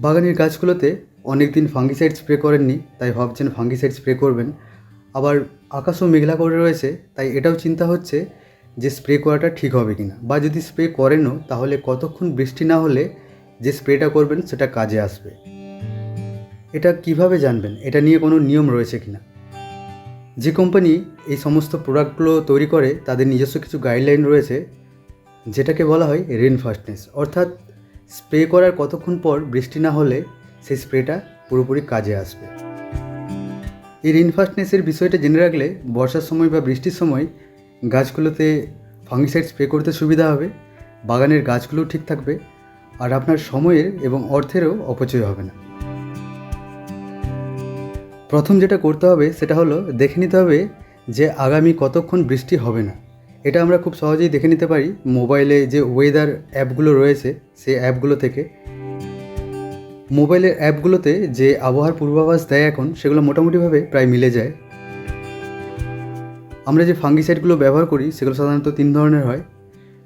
বাগানের গাছগুলোতে অনেক দিন ফাঙ্গিসাইড স্প্রে করেননি, তাই ভাবছেন ফাঙ্গিসাইড স্প্রে করবেন। আবার আকাশও মেঘলা করে রয়েছে, তাই এটাও চিন্তা হচ্ছে যে স্প্রে করাটা ঠিক হবে কি না বা যদি স্প্রে করেনও, তাহলে কতক্ষণ বৃষ্টি না হলে যে স্প্রেটা করবেন, সেটা কাজে আসবে। এটা কীভাবে জানবেন? এটা নিয়ে কোনো নিয়ম রয়েছে কিনা? যে কোম্পানি এই সমস্ত প্রোডাক্টগুলো তৈরি করে, তাদের নিজস্ব কিছু গাইডলাইন রয়েছে, যেটাকে বলা হয় রেন ফাস্টনেস অর্থাৎ স্প্রে করার কতক্ষণ পর বৃষ্টি না হলে সেই স্প্রেটা পুরোপুরি কাজে আসবে। এই রেন ফাস্টনেসের বিষয়টা জেনে রাখলে বর্ষার সময় বা বৃষ্টির সময় গাছগুলোতে ফাঙ্গিসাইড স্প্রে করতে সুবিধা হবে, বাগানের গাছগুলোও ঠিক থাকবে, আর আপনার সময়ের এবং অর্থেরও অপচয় হবে না। প্রথম যেটা করতে হবে সেটা হলো দেখে নিতে হবে যে আগামী কতক্ষণ বৃষ্টি হবে না। এটা আমরা খুব সহজেই দেখে নিতে পারি মোবাইলে যে ওয়েদার অ্যাপগুলো রয়েছে সেই অ্যাপগুলো থেকে। মোবাইলের অ্যাপগুলোতে যে আবহাওয়ার পূর্বাভাস দেয় এখন, সেগুলো মোটামুটিভাবে প্রায় মিলে যায়। আমরা যে ফাঙ্গিসাইডগুলো ব্যবহার করি, সেগুলো সাধারণত তিন ধরনের হয়।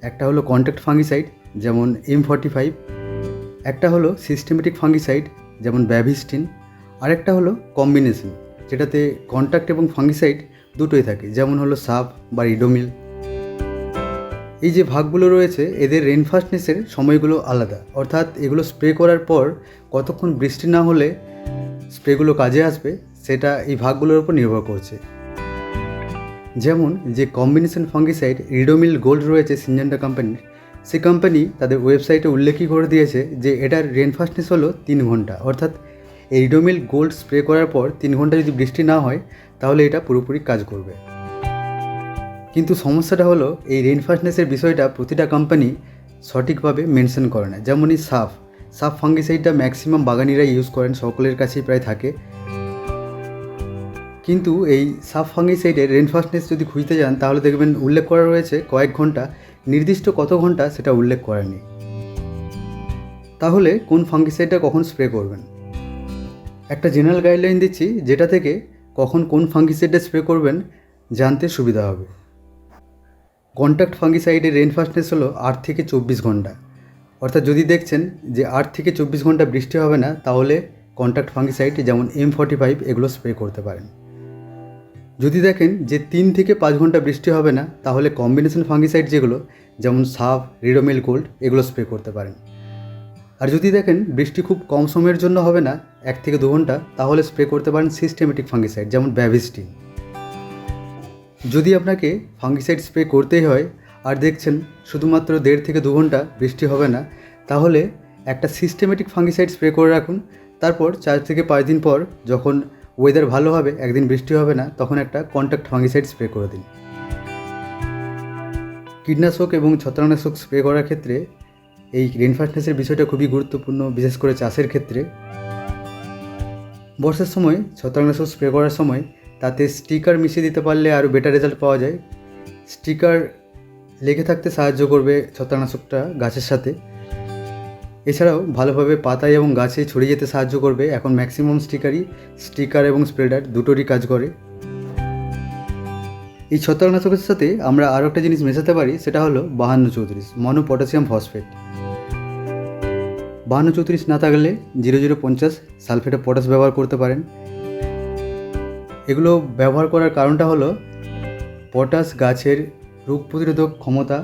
একটা হলো কন্ট্যাক্ট ফাঙ্গিসাইড যেমন এম ফর্টি ফাইভ একটা হলো সিস্টেমেটিক ফাঙ্গিসাইড যেমন ব্যাভিস্টিন আরেকটা হলো কম্বিনেশন যেটাতে কন্ট্যাক্ট এবং ফাঙ্গিসাইড দুটোই থাকে। যেমন হলো সাপ বা রিডোমিল এই যে ভাগগুলো রয়েছে, এদের রেনফাস্টনেসের সময়গুলো আলাদা। অর্থাৎ এগুলো স্প্রে করার পর কতক্ষণ বৃষ্টি না হলে স্প্রেগুলো কাজে আসবে, সেটা এই ভাগগুলোর উপর নির্ভর করছে। যেমন যে কম্বিনেশন ফাঙ্গিসাইড রিডোমিল গোল্ড রয়েছে সিনজেন্টা কোম্পানির সে কোম্পানি তাদের ওয়েবসাইটে উল্লেখই করে দিয়েছে যে এটার রেনফাস্টনেস হলো তিন ঘণ্টা। অর্থাৎ এই রিডোমিল গোল্ড স্প্রে করার পর তিন ঘণ্টা যদি বৃষ্টি না হয়, তাহলে এটা পুরোপুরি কাজ করবে। কিন্তু সমস্যাটা হলো, এই রেনফাস্টনেসের বিষয়টা প্রতিটা কোম্পানি সঠিকভাবে মেনশন করে না। যেমনই সাফ সাফ ফাঙ্গিসাইডটা ম্যাক্সিমাম বাগানিরা ইউজ করেন, সকলের কাছেই প্রায় থাকে। কিন্তু এই সাফ ফাঙ্গিসাইডের রেনফাস্টনেস যদি খুঁজতে যান, তাহলে দেখবেন উল্লেখ করা রয়েছে কয়েক ঘণ্টা, নির্দিষ্ট কত ঘণ্টা সেটা উল্লেখ করেনি তাহলে কোন ফাঙ্গিসাইডটা কখন স্প্রে করবেন? একটা জেনারেল গাইডলাইন দিচ্ছি, যেটা থেকে কখন কোন ফাঙ্গিসাইডটা স্প্রে করবেন, জানতে সুবিধা হবে। কন্ট্যাক্ট ফাঙ্গিসাইডের রেনফাস্টনেস হলো আট থেকে চব্বিশ ঘণ্টা। অর্থাৎ যদি দেখছেন যে আট থেকে চব্বিশ ঘণ্টা বৃষ্টি হবে না, তাহলে কন্ট্যাক্ট ফাঙ্গিসাইড যেমন এম ফর্টি ফাইভ এগুলো স্প্রে করতে পারেন। যদি দেখেন যে তিন থেকে পাঁচ ঘণ্টা বৃষ্টি হবে না, তাহলে কম্বিনেশন ফাঙ্গিসাইড যেগুলো, যেমন সাফ রিডোমেল গোল্ড এগুলো স্প্রে করতে পারেন। আর যদি দেখেন বৃষ্টি খুব কম সময়ের জন্য হবে না, এক থেকে দু ঘণ্টা, তাহলে স্প্রে করতে পারেন সিস্টেমেটিক ফাঙ্গিসাইড যেমন ব্যাভিস্টিন যদি আপনাকে ফাঙ্গিসাইড স্প্রে করতেই হয়, আর দেখছেন শুধুমাত্র দেড় থেকে দু ঘণ্টা বৃষ্টি হবে না, তাহলে একটা সিস্টেমেটিক ফাঙ্গিসাইড স্প্রে করে রাখুন। তারপর চার থেকে পাঁচ দিন পর যখন ওয়েদার ভালো হবে, একদিন বৃষ্টি হবে না, তখন একটা কন্ট্যাক্ট ফাঙ্গিসাইড স্প্রে করে দিন। কীটনাশক এবং ছত্রাকনাশক স্প্রে করার ক্ষেত্রে এই রেনফাস্টনেসের বিষয়টা খুবই গুরুত্বপূর্ণ, বিশেষ করে চাষের ক্ষেত্রে। বর্ষার সময় ছত্রাকনাশক স্প্রে করার সময় তাতে স্টিকার মিশিয়ে দিতে পারলে আরও বেটার রেজাল্ট পাওয়া যায়। স্টিকার লেগে থাকতে সাহায্য করবে ছত্রাকনাশকটা গাছের সাথে। এছাড়াও ভালোভাবে পাতায় এবং গাছে ছড়িয়ে যেতে সাহায্য করবে। এখন ম্যাক্সিমাম স্টিকারই স্টিকার এবং স্প্রেডার দুটোরই কাজ করে। এই ছত্রাকনাশকের সাথে আমরা আরও একটা জিনিস মেশাতে পারি, সেটা হলো বাহান্ন চৌত্রিশ, মনো পটাশিয়াম ফসফেট বাহান্ন চৌত্রিশ না থাকলে জিরো জিরো পঞ্চাশ সালফেটে পটাশ ব্যবহার করতে পারেন। এগুলো ব্যবহার করার কারণটা হলো, পটাশ গাছের রোগ প্রতিরোধক ক্ষমতা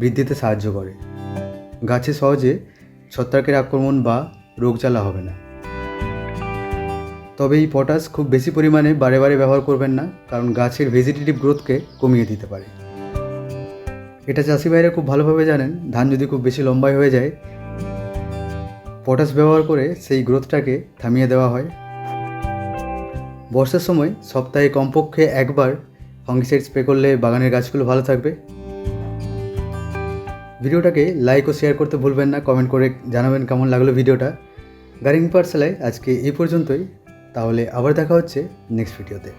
বৃদ্ধিতে সাহায্য করে। গাছে সহজে ছত্রাকের আক্রমণ বা রোগ জ্বালা হবে না। তবে এই পটাশ খুব বেশি পরিমাণে বারে বারে ব্যবহার করবেন না, কারণ গাছের ভেজিটেটিভ গ্রোথকে কমিয়ে দিতে পারে। এটা চাষি ভাইরা খুব ভালোভাবে জানেন, ধান যদি খুব বেশি লম্বাই হয়ে যায়, পটাশ ব্যবহার করে সেই গ্রোথটাকে থামিয়ে দেওয়া হয়। বর্ষার সময় সপ্তাহে কমপক্ষে একবার ফাঙ্গিসাইড স্প্রে করলে বাগানের গাছগুলো ভালো থাকবে। ভিডিওটাকে লাইক ও শেয়ার করতে ভুলবেন না কমেন্ট করে জানাবেন কেমন লাগল ভিডিওটা। গার্ডেনিং পার্সেলায় আজকে এই পর্যন্তই, তাহলে আবার দেখা হচ্ছে নেক্সট ভিডিওতে